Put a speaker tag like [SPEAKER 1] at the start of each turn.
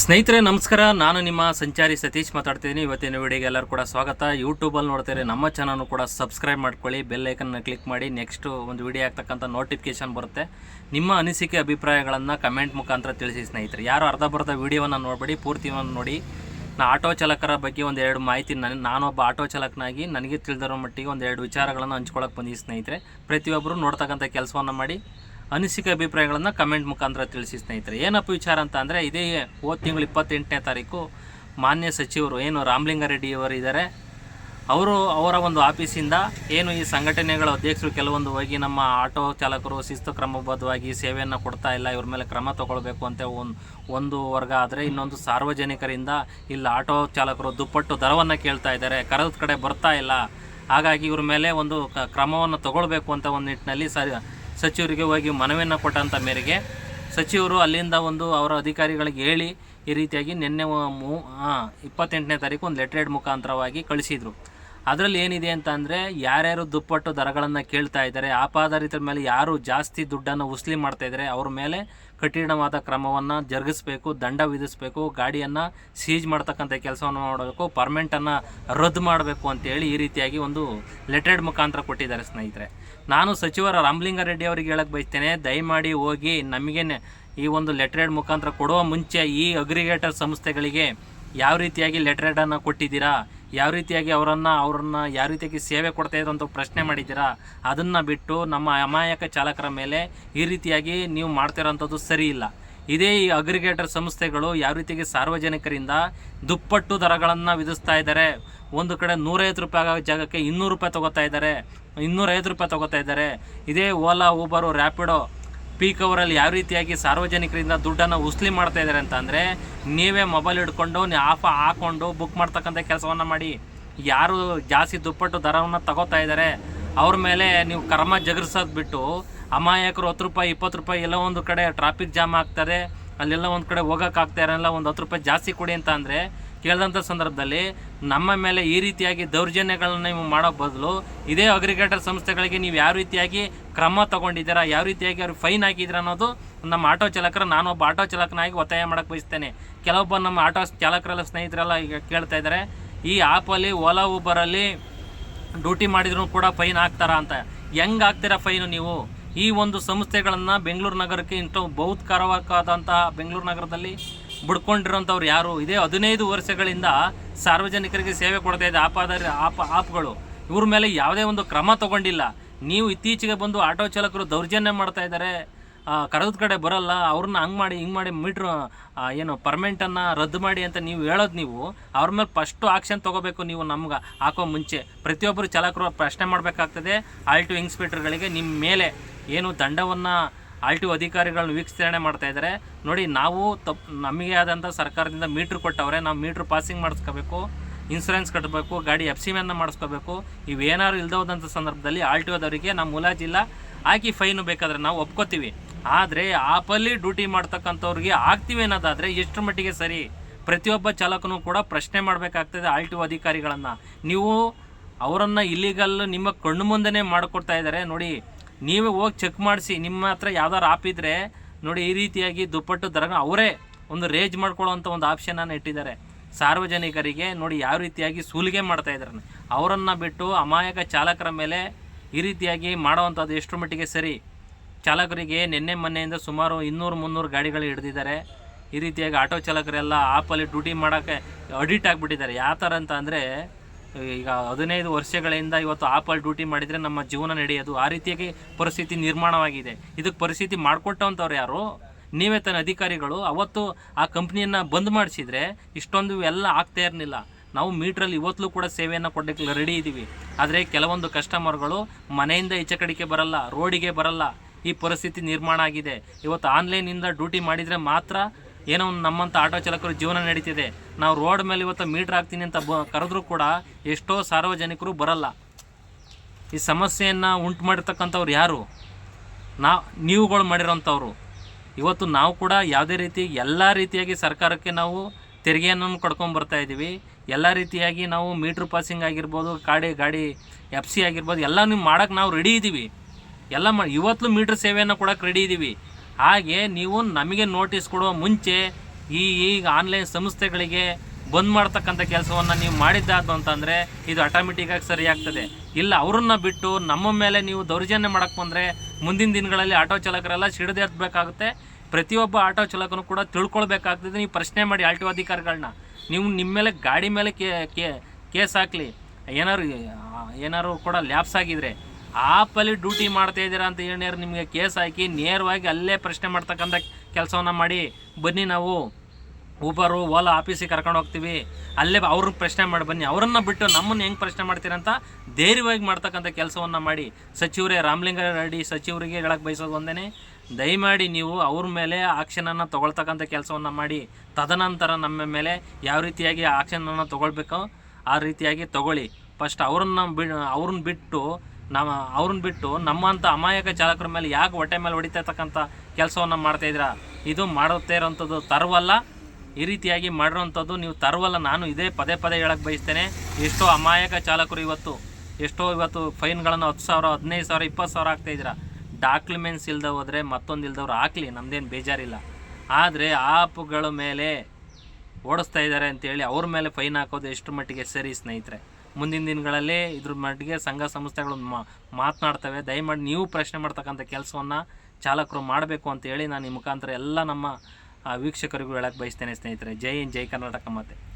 [SPEAKER 1] ಸ್ನೇಹಿತರೆ, ನಮಸ್ಕಾರ. ನಾನು ನಿಮ್ಮ ಸಂಚಾರಿ ಸತೀಶ್ ಮಾತಾಡ್ತಿದ್ದೀನಿ. ಇವತ್ತಿನ ವಿಡಿಯೋಗೆ ಎಲ್ಲರೂ ಕೂಡ ಸ್ವಾಗತ. ಯೂಟ್ಯೂಬಲ್ಲಿ ನೋಡ್ತಾರೆ ನಮ್ಮ ಚಾನಲ್ನು ಕೂಡ ಸಬ್ಸ್ಕ್ರೈಬ್ ಮಾಡ್ಕೊಳ್ಳಿ. ಬೆಲ್ ಐಕನ್ನ ಕ್ಲಿಕ್ ಮಾಡಿ. ನೆಕ್ಸ್ಟು ಒಂದು ವಿಡಿಯೋ ಆಗ್ತಕ್ಕಂಥ ನೋಟಿಫಿಕೇಷನ್ ಬರುತ್ತೆ. ನಿಮ್ಮ ಅನಿಸಿಕೆ, ಅಭಿಪ್ರಾಯಗಳನ್ನು ಕಮೆಂಟ್ ಮುಖಾಂತರ ತಿಳಿಸಿ ಸ್ನೇಹಿತರೆ. ಯಾರು ಅರ್ಧ ಬರ್ಧ ವಿಡಿಯೋವನ್ನು ನೋಡಬೇಡಿ, ಪೂರ್ತಿಯನ್ನು ನೋಡಿ. ನಾ ಆಟೋ ಚಾಲಕರ ಬಗ್ಗೆ ಒಂದೆರಡು ಮಾಹಿತಿ ನನ್ನ ನಾನೊಬ್ಬ ಆಟೋ ಚಾಲಕನಾಗಿ ನನಗೆ ತಿಳಿದಿರೋ ಮಟ್ಟಿಗೆ ಒಂದೆರಡು ವಿಚಾರಗಳನ್ನು ಹಂಚ್ಕೊಳಕ್ಕೆ ಬಂದಿದ್ದೀನಿ ಸ್ನೇಹಿತರೆ. ಪ್ರತಿಯೊಬ್ಬರು ನೋಡ್ತಕ್ಕಂಥ ಕೆಲಸವನ್ನು ಮಾಡಿ. ಅನಿಸಿಕೆ ಅಭಿಪ್ರಾಯಗಳನ್ನು ಕಮೆಂಟ್ ಮುಖಾಂತರ ತಿಳಿಸಿ ಸ್ನೇಹಿತರೆ. ಏನಪ್ಪ ವಿಚಾರ ಅಂತ ಅಂದರೆ ಇದೇ ಹೋದ ತಿಂಗಳು ಇಪ್ಪತ್ತೆಂಟನೇ ತಾರೀಕು ಮಾನ್ಯ ಸಚಿವರು ಏನು ರಾಮಲಿಂಗಾರೆಡ್ಡಿ ಅವರು ಇದ್ದಾರೆ. ಅವರು ಅವರ ಒಂದು ಆಫೀಸಿಂದ ಏನು ಈ ಸಂಘಟನೆಗಳ ಅಧ್ಯಕ್ಷರು ಕೆಲವೊಂದು ಹೋಗಿ ನಮ್ಮ ಆಟೋ ಚಾಲಕರು, ಶಿಸ್ತು ಕ್ರಮಬದ್ಧವಾಗಿ ಸೇವೆಯನ್ನು ಕೊಡ್ತಾ ಇಲ್ಲ, ಇವ್ರ ಮೇಲೆ ಕ್ರಮ ತಗೊಳ್ಬೇಕು ಅಂತ ಒಂದು ಒಂದು ವರ್ಗ ಆದರೆ ಇನ್ನೊಂದು ಸಾರ್ವಜನಿಕರಿಂದ ಇಲ್ಲಿ ಆಟೋ ಚಾಲಕರು ದುಪ್ಪಟ್ಟು ದರವನ್ನು ಕೇಳ್ತಾ ಇದ್ದಾರೆ, ಕರೆದ ಕಡೆ ಬರ್ತಾ ಇಲ್ಲ. ಹಾಗಾಗಿ ಇವ್ರ ಮೇಲೆ ಒಂದು ಕ್ರಮವನ್ನು ತಗೊಳ್ಬೇಕು ಅಂತ ಒಂದು ನಿಟ್ಟಿನಲ್ಲಿ ಸ ಸಚಿವರಿಗೆ ಹೋಗಿ ಮನವಿಯನ್ನು ಕೊಟ್ಟಂಥ ಮೇರೆಗೆ ಸಚಿವರು ಅಲ್ಲಿಂದ ಒಂದು ಅವರ ಅಧಿಕಾರಿಗಳಿಗೆ ಹೇಳಿ ಈ ರೀತಿಯಾಗಿ ನಿನ್ನೆ ಮೂ ಇಪ್ಪತ್ತೆಂಟನೇ ತಾರೀಕು ಒಂದು ಲೆಟ್ರೇಡ್ ಮುಖಾಂತರವಾಗಿ ಕಳಿಸಿದರು. ಅದರಲ್ಲಿ ಏನಿದೆ ಅಂತ ಅಂದರೆ ಯಾರ್ಯಾರು ದುಪ್ಪಟ್ಟು ದರಗಳನ್ನು ಕೇಳ್ತಾ ಇದ್ದಾರೆ, ಆಪಾದರಿತರ ಮೇಲೆ ಯಾರು ಜಾಸ್ತಿ ದುಡ್ಡನ್ನು ಉಸ್ಲಿ ಮಾಡ್ತಾ ಇದ್ದಾರೆ, ಅವ್ರ ಮೇಲೆ ಕಠಿಣವಾದ ಕ್ರಮವನ್ನು ಜರುಗಿಸಬೇಕು, ದಂಡ ವಿಧಿಸಬೇಕು, ಗಾಡಿಯನ್ನು ಸೀಜ್ ಮಾಡ್ತಕ್ಕಂಥ ಕೆಲಸವನ್ನು ಮಾಡಬೇಕು ಪರ್ಮೆಂಟನ್ನು ರದ್ದು ಮಾಡಬೇಕು ಅಂತೇಳಿ ಈ ರೀತಿಯಾಗಿ ಒಂದು ಲೆಟ್ರೇಡ್ ಮುಖಾಂತರ ಕೊಟ್ಟಿದ್ದಾರೆ ಸ್ನೇಹಿತರೆ. ನಾನು ಸಚಿವರ ರಾಮಲಿಂಗಾರೆಡ್ಡಿ ಅವರಿಗೆ ಹೇಳಕ್ಕೆ ಬಯಸ್ತೇನೆ, ದಯಮಾಡಿ ಹೋಗಿ ನಮಗೆ ಈ ಒಂದು ಲೆಟ್ರೇಡ್ ಮುಖಾಂತರ ಕೊಡುವ ಮುಂಚೆ ಈ ಅಗ್ರಿಗೇಟರ್ ಸಂಸ್ಥೆಗಳಿಗೆ ಯಾವ ರೀತಿಯಾಗಿ ಲೆಟ್ರೇಡನ್ನು ಕೊಟ್ಟಿದ್ದೀರಾ, ಯಾವ ರೀತಿಯಾಗಿ ಅವರನ್ನು ಅವರನ್ನು ಯಾವ ರೀತಿಯಾಗಿ ಸೇವೆ ಕೊಡ್ತಾ ಅಂತ ಪ್ರಶ್ನೆ ಮಾಡಿದ್ದೀರಾ, ಅದನ್ನು ಬಿಟ್ಟು ನಮ್ಮ ಅಮಾಯಕ ಚಾಲಕರ ಮೇಲೆ ಈ ರೀತಿಯಾಗಿ ನೀವು ಮಾಡ್ತಿರೋಂಥದ್ದು ಸರಿ ಇಲ್ಲ. ಇದೇ ಈ ಅಗ್ರಿಗೇಟರ್ ಸಂಸ್ಥೆಗಳು ಯಾವ ರೀತಿಯಾಗಿ ಸಾರ್ವಜನಿಕರಿಂದ ದುಪ್ಪಟ್ಟು ದರಗಳನ್ನು ವಿಧಿಸ್ತಾ ಇದ್ದಾರೆ. ಒಂದು ಕಡೆ ನೂರೈವತ್ತು ರೂಪಾಯಿ ಆಗೋ ಜಾಗಕ್ಕೆ ಇನ್ನೂರು ರೂಪಾಯಿ ತಗೋತಾ ಇದ್ದಾರೆ. ಇನ್ನೂರೈವತ್ತು ರೂಪಾಯಿ ತಗೋತಾ ಇದ್ದಾರೆ. ಇದೇ ಓಲಾ, ಊಬರು, ರ್ಯಾಪಿಡೋ ಪೀಕ್ ಅವರಲ್ಲಿ ಯಾವ ರೀತಿಯಾಗಿ ಸಾರ್ವಜನಿಕರಿಂದ ದುಡ್ಡನ್ನು ಉಸ್ಲಿ ಮಾಡ್ತಾ ಇದ್ದಾರೆ ಅಂತ ಅಂದರೆ ನೀವೇ ಮೊಬೈಲ್ ಹಿಡ್ಕೊಂಡು ಆಫ್ ಹಾಕೊಂಡು ಬುಕ್ ಮಾಡ್ತಕ್ಕಂಥ ಕೆಲಸವನ್ನು ಮಾಡಿ. ಯಾರು ಜಾಸ್ತಿ ದುಪ್ಪಟ್ಟು ದರವನ್ನು ತಗೋತಾ ಇದ್ದಾರೆ, ಅವ್ರ ಮೇಲೆ ನೀವು ಕರ್ಮ ಜಗರ್ಸೋದು ಬಿಟ್ಟು ಅಮಾಯಕರು ಹತ್ತು ರೂಪಾಯಿ, ಇಪ್ಪತ್ತು ರೂಪಾಯಿ ಎಲ್ಲ ಒಂದು ಕಡೆ ಟ್ರಾಫಿಕ್ ಜಾಮ್ ಆಗ್ತಾರೆ ಅಲ್ಲೆಲ್ಲ ಒಂದು ಕಡೆ ಹೋಗೋಕ್ಕಾಗ್ತಾ ಇರೋಲ್ಲ, ಒಂದು ಹತ್ತು ರೂಪಾಯಿ ಜಾಸ್ತಿ ಕೊಡಿ ಅಂತ ಅಂದರೆ ಕೇಳಿದಂಥ ಸಂದರ್ಭದಲ್ಲಿ ನಮ್ಮ ಮೇಲೆ ಈ ರೀತಿಯಾಗಿ ದೌರ್ಜನ್ಯಗಳನ್ನ ನೀವು ಮಾಡೋ ಬದಲು ಇದೇ ಅಗ್ರಿಗೇಟರ್ ಸಂಸ್ಥೆಗಳಿಗೆ ನೀವು ಯಾವ ರೀತಿಯಾಗಿ ಕ್ರಮ ತೊಗೊಂಡಿದ್ದೀರಾ, ಯಾವ ರೀತಿಯಾಗಿ ಅವ್ರಿಗೆ ಫೈನ್ ಹಾಕಿದ್ದೀರಾ ಅನ್ನೋದು ನಮ್ಮ ಆಟೋ ಚಾಲಕರು, ನಾನೊಬ್ಬ ಆಟೋ ಚಾಲಕನಾಗಿ ಒತ್ತಾಯ ಮಾಡೋಕ್ಕೆ ಬಯಸ್ತೇನೆ. ಕೆಲವೊಬ್ಬ ನಮ್ಮ ಆಟೋ ಚಾಲಕರೆಲ್ಲ ಸ್ನೇಹಿತರೆಲ್ಲ ಈಗ ಕೇಳ್ತಾ ಇದ್ದಾರೆ, ಈ ಆ್ಯಪಲ್ಲಿ ಓಲಾ ಊಬರಲ್ಲಿ ಡ್ಯೂಟಿ ಮಾಡಿದ್ರು ಕೂಡ ಫೈನ್ ಹಾಕ್ತಾರಾ ಅಂತ. ಹೆಂಗೆ ಹಾಕ್ತೀರಾ ಫೈನು ನೀವು? ಈ ಒಂದು ಸಂಸ್ಥೆಗಳನ್ನು ಬೆಂಗಳೂರು ನಗರಕ್ಕೆ ಇಂಥ ಬಹುತ್ಕರವಾದಂತಹ ಬೆಂಗಳೂರು ನಗರದಲ್ಲಿ ಬಿಡ್ಕೊಂಡಿರೋಂಥವ್ರು ಯಾರು? ಇದೇ ಹದಿನೈದು ವರ್ಷಗಳಿಂದ ಸಾರ್ವಜನಿಕರಿಗೆ ಸೇವೆ ಕೊಡ್ತಾ ಇದೆ ಆಪಾದಾರಿ ಆಪ್, ಆಪ್ಗಳು. ಇವ್ರ ಮೇಲೆ ಯಾವುದೇ ಒಂದು ಕ್ರಮ ತಗೊಂಡಿಲ್ಲ. ನೀವು ಇತ್ತೀಚೆಗೆ ಬಂದು ಆಟೋ ಚಾಲಕರು ದೌರ್ಜನ್ಯ ಮಾಡ್ತಾ ಇದ್ದಾರೆ. ಕರೆದ ಕಡೆ ಬರಲ್ಲ, ಅವ್ರನ್ನ ಹಂಗೆ ಮಾಡಿ, ಹಿಂಗೆ ಮಾಡಿ ಮೀಟ್ರ್ ಏನು ಪರ್ಮೆಂಟನ್ನು ರದ್ದು ಮಾಡಿ ಅಂತ ನೀವು ಹೇಳೋದು ನೀವು, ಅವ್ರ ಮೇಲೆ ಫಸ್ಟು ಆಕ್ಷನ್ ತೊಗೋಬೇಕು ನೀವು ನಮ್ಗೆ, ಹಾಕೋ ಮುಂಚೆ. ಪ್ರತಿಯೊಬ್ಬರು ಚಾಲಕರು ಪ್ರಶ್ನೆ ಮಾಡಬೇಕಾಗ್ತದೆ ಆಲ್ ಟು ಇನ್ಸ್ಪೆಕ್ಟರ್ಗಳಿಗೆ ನಿಮ್ಮ ಮೇಲೆ ಏನು ದಂಡವನ್ನು ಆಲ್ ಟು ಅಧಿಕಾರಿಗಳನ್ನ ವೀಕ್ಷಣೆ ಮಾಡ್ತಾ ಇದ್ದಾರೆ ನೋಡಿ, ನಾವು ತಪ್ಪು ನಮಗೆ ಆದಂಥ ಸರ್ಕಾರದಿಂದ ಮೀಟ್ರ್ ಕೊಟ್ಟವ್ರೆ, ನಾವು ಮೀಟ್ರ್ ಪಾಸಿಂಗ್ ಮಾಡಿಸ್ಕೋಬೇಕು ಇನ್ಸೂರೆನ್ಸ್ ಕಟ್ಟಬೇಕು ಗಾಡಿ ಎಫ್ ಸಿ ಮೆನ್ನ ಮಾಡಿಸ್ಕೋಬೇಕು ಇವೇನಾದ್ರು ಇಲ್ದೋದಂಥ ಸಂದರ್ಭದಲ್ಲಿ ಆಲ್ ಟಿ ಓದವರಿಗೆ ನಮ್ಮ ಮುಲಾಜಿಲ್ಲ ಹಾಕಿ ಫೈನು ಬೇಕಾದರೆ ನಾವು ಒಪ್ಕೋತೀವಿ. ಆದರೆ ಆಪಲ್ಲಿ ಡ್ಯೂಟಿ ಮಾಡ್ತಕ್ಕಂಥವ್ರಿಗೆ ಆಗ್ತೀವಿ ಅನ್ನೋದಾದರೆ ಎಷ್ಟು ಮಟ್ಟಿಗೆ ಸರಿ? ಪ್ರತಿಯೊಬ್ಬ ಚಾಲಕನು ಕೂಡ ಪ್ರಶ್ನೆ ಮಾಡಬೇಕಾಗ್ತದೆ ಆಲ್ ಟಿ ಅಧಿಕಾರಿಗಳನ್ನು. ನೀವು ಅವರನ್ನು ಇಲ್ಲಿಗಲ್ ನಿಮ್ಮ ಕಣ್ಣು ಮುಂದೆನೇ ಮಾಡಿಕೊಡ್ತಾ ಇದ್ದಾರೆ. ನೋಡಿ, ನೀವೇ ಹೋಗಿ ಚೆಕ್ ಮಾಡಿಸಿ. ನಿಮ್ಮ ಹತ್ರ ಯಾವ್ದಾರು ಆಪ್ ಇದ್ದರೆ ನೋಡಿ, ಈ ರೀತಿಯಾಗಿ ದುಪ್ಪಟ್ಟು ದರ ಅವರೇ ಒಂದು ರೇಜ್ ಮಾಡ್ಕೊಳ್ಳೋವಂಥ ಒಂದು ಆಪ್ಷನನ್ನು ಇಟ್ಟಿದ್ದಾರೆ. ಸಾರ್ವಜನಿಕರಿಗೆ ನೋಡಿ, ಯಾವ ರೀತಿಯಾಗಿ ಸೂಲಿಗೆ ಮಾಡ್ತಾ ಇದ್ದಾರೆ. ಅವರನ್ನು ಬಿಟ್ಟು ಅಮಾಯಕ ಚಾಲಕರ ಮೇಲೆ ಈ ರೀತಿಯಾಗಿ ಮಾಡೋವಂಥದ್ದು ಎಷ್ಟು ಮಟ್ಟಿಗೆ ಸರಿ? ಚಾಲಕರಿಗೆ ನಿನ್ನೆ ಮೊನ್ನೆಯಿಂದ ಸುಮಾರು ಇನ್ನೂರು ಮುನ್ನೂರು ಗಾಡಿಗಳು ಹಿಡಿದಿದ್ದಾರೆ. ಈ ರೀತಿಯಾಗಿ ಆಟೋ ಚಾಲಕರೆಲ್ಲ ಆಪಲ್ಲಿ ಡ್ಯೂಟಿ ಮಾಡೋಕ್ಕೆ ಅಡಿಟ್ ಆಗಿಬಿಟ್ಟಿದ್ದಾರೆ. ಯಾವ ಥರ ಅಂತ ಅಂದರೆ, ಈಗ ಹದಿನೈದು ವರ್ಷಗಳಿಂದ ಇವತ್ತು ಆಪಲ್ಲಿ ಡ್ಯೂಟಿ ಮಾಡಿದರೆ ನಮ್ಮ ಜೀವನ ನಡೆಯೋದು. ಆ ರೀತಿಯಾಗಿ ಪರಿಸ್ಥಿತಿ ನಿರ್ಮಾಣವಾಗಿದೆ. ಇದಕ್ಕೆ ಪರಿಸ್ಥಿತಿ ಮಾಡಿಕೊಟ್ಟವಂಥವ್ರು ಯಾರು? ನೀವೇ ತನ್ನ ಅಧಿಕಾರಿಗಳು. ಅವತ್ತು ಆ ಕಂಪ್ನಿಯನ್ನು ಬಂದ್ ಮಾಡಿಸಿದರೆ ಇಷ್ಟೊಂದು ಎಲ್ಲ ಆಗ್ತಾ ಇರಲಿಲ್ಲ. ನಾವು ಮೀಟ್ರಲ್ಲಿ ಇವತ್ತಲೂ ಕೂಡ ಸೇವೆಯನ್ನು ಕೊಡಲಿಕ್ಕೆ ರೆಡಿ ಇದ್ದೀವಿ. ಆದರೆ ಕೆಲವೊಂದು ಕಸ್ಟಮರ್ಗಳು ಮನೆಯಿಂದ ಈಚೆ ಕಡೆಗೆ ಬರಲ್ಲ ರೋಡಿಗೆ ಬರಲ್ಲ. ಈ ಪರಿಸ್ಥಿತಿ ನಿರ್ಮಾಣ ಆಗಿದೆ. ಇವತ್ತು ಆನ್ಲೈನಿಂದ ಡ್ಯೂಟಿ ಮಾಡಿದರೆ ಮಾತ್ರ ಏನೋ ಒಂದು ನಮ್ಮಂಥ ಆಟೋ ಚಾಲಕರು ಜೀವನ ನಡೀತಿದೆ. ನಾವು ರೋಡ್ ಮೇಲೆ ಇವತ್ತು ಮೀಟ್ರ್ ಹಾಕ್ತೀನಿ ಅಂತ ಬ, ಕರೆದ್ರೂ ಕೂಡ ಎಷ್ಟೋ ಸಾರ್ವಜನಿಕರು ಬರಲ್ಲ. ಈ ಸಮಸ್ಯೆಯನ್ನು ಉಂಟು ಮಾಡಿರ್ತಕ್ಕಂಥವ್ರು ಯಾರು? ನಾ, ನೀವುಗಳು ಮಾಡಿರೋಂಥವ್ರು. ಇವತ್ತು ನಾವು ಕೂಡ ಯಾವುದೇ ರೀತಿ ಎಲ್ಲ ರೀತಿಯಾಗಿ ಸರ್ಕಾರಕ್ಕೆ ನಾವು ತೆರಿಗೆಯನ್ನು ಕಡ್ಕೊಂಬರ್ತಾ ಇದ್ದೀವಿ. ಎಲ್ಲ ರೀತಿಯಾಗಿ ನಾವು ಮೀಟ್ರ್ ಪಾಸಿಂಗ್ ಆಗಿರ್ಬೋದು ಗಾಡಿ ಗಾಡಿ ಎಫ್ ಸಿ ಆಗಿರ್ಬೋದು ಎಲ್ಲ ನೀವು ಮಾಡೋಕ್ಕೆ ನಾವು ರೆಡಿ ಇದ್ದೀವಿ. ಎಲ್ಲ ಮಾ ಇವತ್ತು ಮೀಟ್ರ್ ಸೇವೆಯನ್ನು ಕೂಡ ರೆಡಿ ಇದ್ದೀವಿ ಹಾಗೆ ನೀವು ನಮಗೆ ನೋಟಿಸ್ ಕೊಡುವ ಮುಂಚೆ ಈ ಈಗ ಆನ್ಲೈನ್ ಸಂಸ್ಥೆಗಳಿಗೆ ಬಂದ್ ಮಾಡ್ತಕ್ಕಂಥ ಕೆಲಸವನ್ನು ನೀವು ಮಾಡಿದ್ದಾತು ಅಂತಂದರೆ ಇದು ಆಟೋಮೆಟಿಕ್ಕಾಗಿ ಸರಿಯಾಗ್ತದೆ ಇಲ್ಲ, ಅವ್ರನ್ನ ಬಿಟ್ಟು ನಮ್ಮ ಮೇಲೆ ನೀವು ದೌರ್ಜನ್ಯ ಮಾಡಕ್ಕೆ ಬಂದರೆ ಮುಂದಿನ ದಿನಗಳಲ್ಲಿ ಆಟೋ ಚಾಲಕರೆಲ್ಲ ಸಿಡಿದೇರ್ಬೇಕಾಗುತ್ತೆ ಪ್ರತಿಯೊಬ್ಬ ಆಟೋ ಚಾಲಕನು ಕೂಡ ತಿಳ್ಕೊಳ್ಬೇಕಾಗ್ತದೆ. ನೀವು ಪ್ರಶ್ನೆ ಮಾಡಿ ಆರ್ ಟಿ ಒ ಅಧಿಕಾರಿಗಳನ್ನ ನೀವು ನಿಮ್ಮ ಮೇಲೆ ಗಾಡಿ ಮೇಲೆ ಕೇಸ್ ಹಾಕಲಿ. ಏನಾರು ಏನಾರು ಕೂಡ ಲ್ಯಾಪ್ಸ್ ಆಗಿದ್ರೆ ಆಪಲ್ಲಿ ಡ್ಯೂಟಿ ಮಾಡ್ತಾ ಇದ್ದೀರಾ ಅಂತ ಹೇಳಿ ನಿಮಗೆ ಕೇಸ್ ಹಾಕಿ ನೇರವಾಗಿ ಅಲ್ಲೇ ಪ್ರಶ್ನೆ ಮಾಡ್ತಕ್ಕಂಥ ಕೆಲಸವನ್ನು ಮಾಡಿ. ಬನ್ನಿ ನಾವು. ಊಬರು ಓಲಾ ಆಫೀಸಿಗೆ ಕರ್ಕೊಂಡು ಹೋಗ್ತೀವಿ. ಅಲ್ಲೇ ಅವ್ರನ್ನ ಪ್ರಶ್ನೆ ಮಾಡಿ ಬನ್ನಿ. ಅವರನ್ನ ಬಿಟ್ಟು ನಮ್ಮನ್ನು ಹೆಂಗೆ ಪ್ರಶ್ನೆ ಮಾಡ್ತೀರಂತ ಧೈರ್ಯವಾಗಿ ಮಾಡ್ತಕ್ಕಂಥ ಕೆಲಸವನ್ನು ಮಾಡಿ. ಸಚಿವರೇ ರಾಮಲಿಂಗ ರೆಡ್ಡಿ ಸಚಿವರಿಗೆ ಹೇಳಕ್ಕೆ ಬಯಸೋದು ಒಂದೇ ದಯಮಾಡಿ ನೀವು ಅವ್ರ ಮೇಲೆ ಆಕ್ಷನನ್ನು ತೊಗೊಳ್ತಕ್ಕಂಥ ಕೆಲಸವನ್ನು ಮಾಡಿ. ತದನಂತರ ನಮ್ಮ ಮೇಲೆ ಯಾವ ರೀತಿಯಾಗಿ ಆಕ್ಷನನ್ನು ತೊಗೊಳ್ಬೇಕೋ ಆ ರೀತಿಯಾಗಿ ತಗೊಳ್ಳಿ. ಫಸ್ಟ್ ಅವ್ರನ್ನ ಬಿ ಅವ್ರನ್ನ ಬಿಟ್ಟು ನಮ್ಮ ಅವ್ರನ್ನ ಬಿಟ್ಟು ನಮ್ಮಂಥ ಅಮಾಯಕ ಚಾಲಕರ ಮೇಲೆ ಯಾಕೆ ಹೊಟ್ಟೆ ಮೇಲೆ ಹೊಡಿತಾ ಇರ್ತಕ್ಕಂಥ ಕೆಲಸವನ್ನು ಮಾಡ್ತಾಯಿದ್ದೀರಾ ಇದು ಮಾಡುತ್ತೆ ಇರೋಂಥದ್ದು ತರವಲ್ಲ. ಈ ರೀತಿಯಾಗಿ ಮಾಡಿರೋವಂಥದ್ದು ನೀವು ತರವಲ್ಲ. ನಾನು ಇದೇ ಪದೇ ಪದೇ ಹೇಳಕ್ಕೆ ಬಯಸ್ತೇನೆ. ಎಷ್ಟೋ ಅಮಾಯಕ ಚಾಲಕರು ಇವತ್ತು, ಎಷ್ಟೋ ಇವತ್ತು ಫೈನ್ಗಳನ್ನು ಹತ್ತು ಸಾವಿರ, ಹದಿನೈದು ಸಾವಿರ, ಇಪ್ಪತ್ತು ಸಾವಿರ ಆಗ್ತಾ ಇದ್ದೀರಾ? ಡಾಕ್ಯುಮೆಂಟ್ಸ್ ಇಲ್ಲದೆ ಹೋದರೆ ಮತ್ತೊಂದು ಇಲ್ದವ್ರು ಹಾಕಲಿ, ನಮ್ದೇನು ಬೇಜಾರಿಲ್ಲ. ಆದರೆ ಆಪ್ಗಳ ಮೇಲೆ ಓಡಿಸ್ತಾ ಇದ್ದಾರೆ ಅಂತೇಳಿ ಅವ್ರ ಮೇಲೆ ಫೈನ್ ಹಾಕೋದು ಎಷ್ಟು ಮಟ್ಟಿಗೆ ಸರಿ ಸ್ನೇಹಿತರೆ. ಮುಂದಿನ ದಿನಗಳಲ್ಲಿ ಇದ್ರ ಮಟ್ಟಿಗೆ ಸಂಘ ಸಂಸ್ಥೆಗಳು ಮಾತನಾಡ್ತವೆ. ದಯಮಾಡಿ ನೀವು ಪ್ರಶ್ನೆ ಮಾಡ್ತಕ್ಕಂಥ ಕೆಲಸವನ್ನು ಚಾಲಕರು ಮಾಡಬೇಕು ಅಂತೇಳಿ ನಾನು ಈ ಮುಖಾಂತರ ಎಲ್ಲ ನಮ್ಮ ವೀಕ್ಷಕರಿಗೂ ಹೇಳಕ್ಕೆ ಬಯಸ್ತೇನೆ ಸ್ನೇಹಿತರೆ. ಜೈ ಹಿಂದ್, ಜೈ ಕರ್ನಾಟಕ ಮತ್ತೆ